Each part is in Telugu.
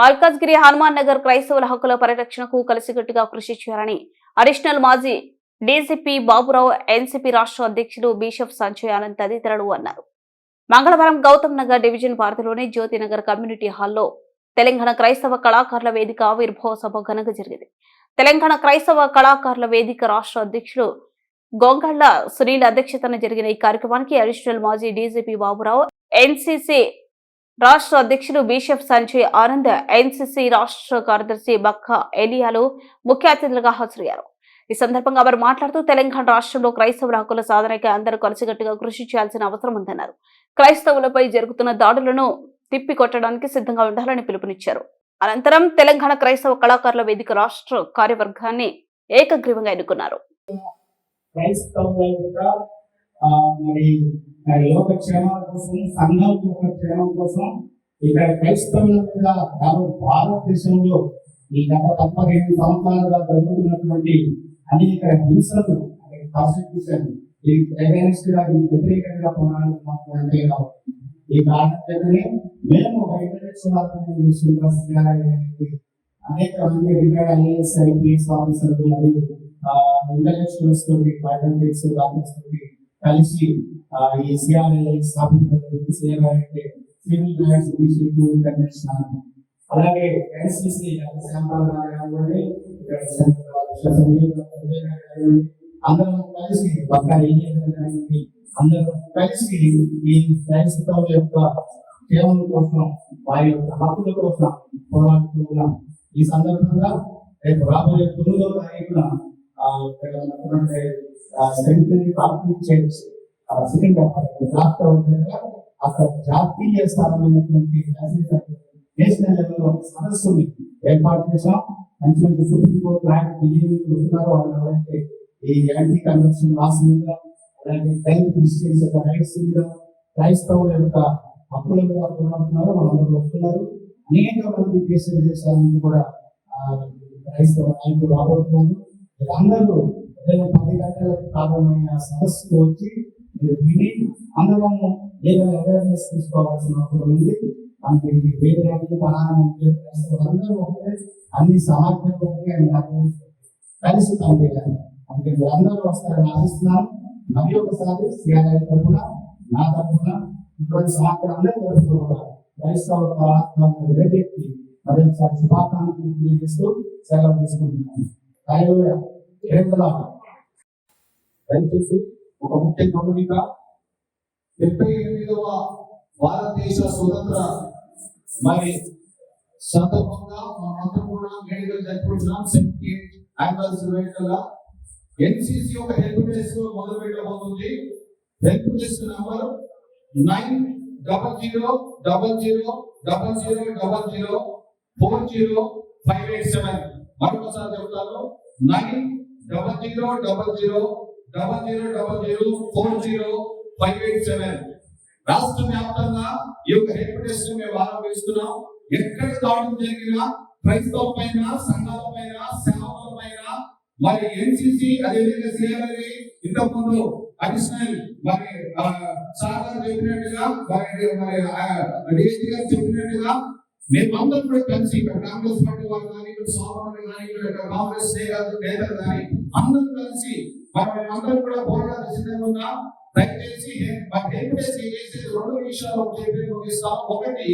మల్కాజ్గిరి హనుమాన్ నగర్ క్రైస్తవుల హక్కుల పరిరక్షణకు కలిసికట్టుగా కృషి చేయాలని అడిషనల్ మాజీ డీసీపీ బాబురావు ఎన్సీపీ రాష్ట్ర అధ్యక్షుడు బిషప్ సంజయ్ ఆనంద్ తదితరులు అన్నారు. మంగళవారం గౌతమ్ నగర్ డివిజన్ పరిధిలోని జ్యోతినగర్ కమ్యూనిటీ హాల్లో తెలంగాణ క్రైస్తవ కళాకారుల వేదిక ఆవిర్భావ సభ ఘనంగా జరిగింది. తెలంగాణ క్రైస్తవ కళాకారుల వేదిక రాష్ట్ర అధ్యక్షుడు గోంగళ్ళ సునీల్ అధ్యక్షతన జరిగిన ఈ కార్యక్రమానికి అడిషనల్ మాజీ డీజీపీ బాబురావు ఎన్సీసీ రాష్ట్ర అధ్యక్షుడు బిషప్ సంజయ్ ఆనంద్ ఎన్సీసీ రాష్ట్ర కార్యదర్శి బక్క ఎలియాలు ముఖ్య అతిథులుగా హాజరయ్యారు. ఈ సందర్భంగా వారు మాట్లాడుతూ తెలంగాణ రాష్ట్రంలో క్రైస్తవుల హక్కుల సాధనకి అందరూ కలిసికట్టుగా కృషి చేయాల్సిన అవసరం ఉందన్నారు. క్రైస్తవులపై జరుగుతున్న దాడులను తిప్పి కొట్టడానికి సిద్ధంగా ఉండాలని పిలుపునిచ్చారు. అనంతరం తెలంగాణ క్రైస్తవ కళాకారుల వేదిక రాష్ట్ర కార్యవర్గాన్ని ఏకగ్రీవంగా ఎన్నుకున్నారు. మరి లోక క్షేమాల కోసం సంఘం యొక్క క్షేమం కోసం ఇక్కడ క్రైస్తవుల మీద యావత్ భారతదేశంలో ఈ గత పదిహేను సంవత్సరాలుగా జరుగుతున్నటువంటి అనేక హింసలు ప్రాసిక్యూషన్ ఈ గా ఈ వ్యతిరేకంగా పోరాడుతున్నటువంటి ఈ కారణం చేతనే మేము అనేక మంది రిటైర్డ్ ఐఏఎస్ ఐపీఎస్ ఆఫీసర్లు మరియు ఇంటలెక్చువల్స్ తోటి బయోమెట్రిక్స్ తోటి కలిసి ఈ సిఆర్ఐ స్థాపించడానికి సివిల్ రైట్స్ ఇనిషియేటివ్ ఇంటర్నేషనల్ అలాగే ఎన్సిసి కానివ్వండి ఇక్కడ అందరం కలిసి పక్క కానివ్వండి అందరం కలిసి ఈ క్రైస్తవుల యొక్క సేవల కోసం వారి యొక్క హక్కుల కోసం పోరాడుతూ ఉన్నాం. ఈ సందర్భంగా రేపు రాబోయే తొమ్మిదవ తారీఖున ఆ, ఇక్కడ ఉన్నటువంటి, ఆ, సెంట్రల్ సెకండ్ అక్కడ జాతీయ స్థానమైనటువంటి నేషనల్ లెవెల్లో సదస్సుని ఏర్పాటు చేశాం. మంచి మంచి సుప్రీంకోర్టు నాయకులు వస్తున్నారు వాళ్ళు ఎవరైతే ఈ యాంటీ కన్వెన్షన్ లాస్ మీద అలాగే టైం క్రిస్టియన్స్ యొక్క రైట్స్ మీద క్రైస్తవుల యొక్క హక్కుల మీద పోరాడుతున్నారు. వాళ్ళందరూ వస్తున్నారు. అనేక మంది దేశ విదేశాల నుంచి కూడా క్రైస్తవ నాయకులు రాబోతున్నారు. వీళ్ళందరూ ఉదయం పది గంటలకు ప్రారంభమైన సదస్సుకు వచ్చి మీరు విని అందరం ఏదైనా అవేర్నెస్ తీసుకోవాల్సిన అవసరం ఉంది. అంటే ఇది వేరే అని పలానా అందరూ ఒకటే అన్ని సమాజంలో కలిసి పనిచేయాలి అంటే మీరు అందరూ వస్తారని ఆశిస్తున్నాను. మరి ఒకసారి సిఆర్ఐ తరఫున నా తరఫున ఇటువంటి సమాజం అందరి తరఫున కూడా క్రైస్తవ కళాత్మక వేదికకి మరి ఒకసారి శుభాకాంక్షలు తెలియజేస్తూ సెలవు తీసుకుంటున్నాను. దయచేసి ఒక ముఖ్య గమనిక డెబ్బై ఎనిమిదవ భారతదేశ స్వతంత్ర మరి సందర్భంగా మనందరం కూడా వేడుకలు జరుపుకుంటున్నాం సెవెంటీ యానివర్సరీ వేడుకల ఎన్సిసి ఒక హెల్ప్ డెస్క్ మొదలు పెట్టబోతుంది help desk number nine double zero double zero double zero double zero four zero five eight seven. మరొకసారి చెప్తాను. Nine double zero double zero double zero double zero four zero five eight seven రాష్ట్ర వ్యాప్తంగా ఈ యొక్క హెల్ప్ డెస్క్ మేము ఆరంభిస్తున్నాం ఎక్కడ దాడులు జరిగినా క్రైస్తవ పైన సంఘాల పైన సేవల పైన మరి ఎన్సిసి అదేవిధంగా సిఆర్ఐ ఇంతకుముందు అడిషనల్ మరి ఆ, సార్ గారు చెప్పినట్టుగా మరి మరి డిఎస్పీ గారు చెప్పినట్టుగా మేము అందరం కూడా కలిసి ఇక్కడ కాంగ్రెస్ పార్టీ వాళ్ళు కానీ ఇక్కడ సోమవారం కానీ ఇక్కడ కాంగ్రెస్ నేతలు నేతలు కానీ అందరం కలిసి మరి అందరం కూడా పోరాట సిద్ధంగా ఉన్నాం దయచేసి మరి చేసే రెండు విషయాలు చెప్పి ముగిస్తాం ఒకటి.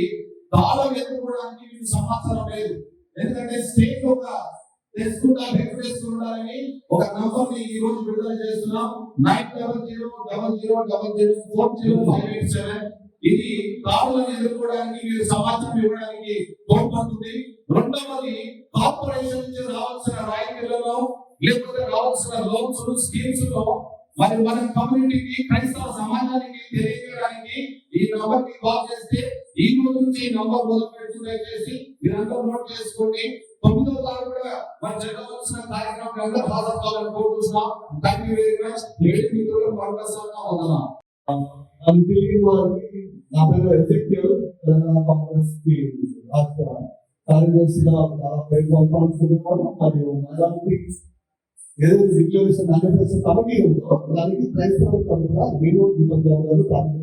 తాళం ఎదుర్కోవడానికి మీకు సమాచారం లేదు. ఎందుకంటే స్టేట్ ఒక తెలుసుకుంటా హెల్ప్ ఉండాలని ఒక నంబర్ని ఈ రోజు విడుదల చేస్తున్నాం. Nine double zero double zero double zero four zero five eight seven ఇది దాడులను ఎదుర్కోవడానికి మీరు సమాచారం ఇవ్వడానికి తోడ్పడుతుంది. రెండవది కార్పొరేషన్ నుంచి రావాల్సిన రాయితీలలో లేకపోతే రావాల్సిన లోన్స్ స్కీమ్స్లో మరి మన కమ్యూనిటీకి క్రైస్తవ సమాజానికి తెలియజేయడానికి ఈ నంబర్కి కాల్ చేస్తే ఈ రోజు నుంచి ఈ నంబర్ మొదలు పెడుతుంది దయచేసి మీరందరూ నోట్ చేసుకోండి. తొమ్మిదో తారీఖు కూడా మరి జరగవలసిన కార్యక్రమం అందరూ హాజరు కావాలని కోరుతున్నాం thank you very much lady మిత్రులు మరొకసారి వందనాలు. అని వారికి నా ఎఫెక్టివ్ తెలంగాణ కాంగ్రెస్కి రాష్ట్ర కార్యదర్శిగా దాదాపు ఐదు మరియు అలాంటి ఏదైతే డిక్లరేషన్ మేనిఫెస్టో కమిటీ ఉందో. దానికి క్రైస్తవ తరఫున నేను దీపక్ గారు ప్రాథమిక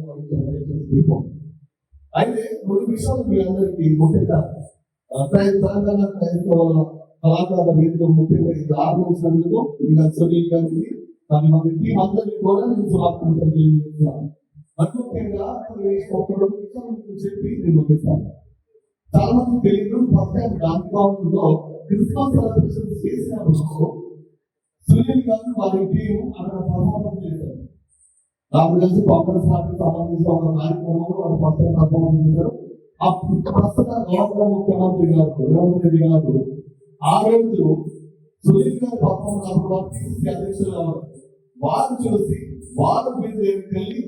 అయితే రెండు విషయాలు మీ అందరికీ ముఖ్యంగా తెలంగాణ క్రైస్తవ కళాకారుల వేదిక ముఖ్యంగా ఇది ఆరంభించినందుకు ఇంకా సునీల్ గారికి మన టీం అందరికీ కూడా నేను శుభాకాంక్షలు తెలియజేస్తున్నాను. మరి ముఖ్యంగా చెప్పి నేను ముగిస్తాను చాలా మంది తెలియదు first time Gandhi Christmas celebration చేసినప్పుడు సునీల్ గారు వారి టీం అక్కడ చేశారు. కలిసి కాంగ్రెస్ పార్టీకి సంబంధించిన ఒక కార్యక్రమంలో వారు ఫస్ట్ టైం చేశారు. ప్రస్తుత ముఖ్యమంత్రి గారు రేవంత్ రెడ్డి గారు ఆ రోజు సునీల్ గారు పాపం అప్పుడు అధ్యక్షులు వారు చూసి వారు మీరు వెళ్ళి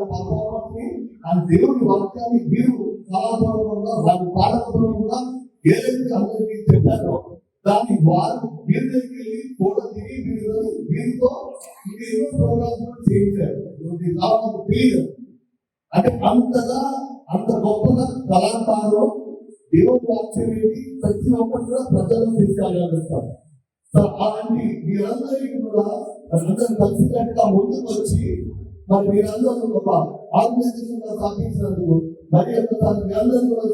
పరమాత్మని ఆ దేవుని వాక్యాన్ని మీరు కళాపూర్వకంగా వారి పాఠకులు ఏదైతే అందరికీ చెప్పారో దాన్ని వారు మీరు దగ్గరికి వెళ్ళి ఫోటో దిగి మీరు వీరితో ఇంకా ఎన్నో ప్రోగ్రామ్స్ చేయించారు. ఇది తెలియదు. అంటే అంతగా అంత గొప్పగా కళాకారులు దేవుడి వాక్యం ఏంటి? ప్రతి ఒక్కరు కూడా ప్రజలను తీసుకెళ్ళగలుగుతారు. అలాంటి మీరందరికీ కూడా అందరూ కలిసికట్టుగా ముందుకు వచ్చి మరి మీరందరూ ఒక ఆర్గనైజేషన్గా స్థాపించినందుకు మరి ఒకసారి మీ అందరూ కూడా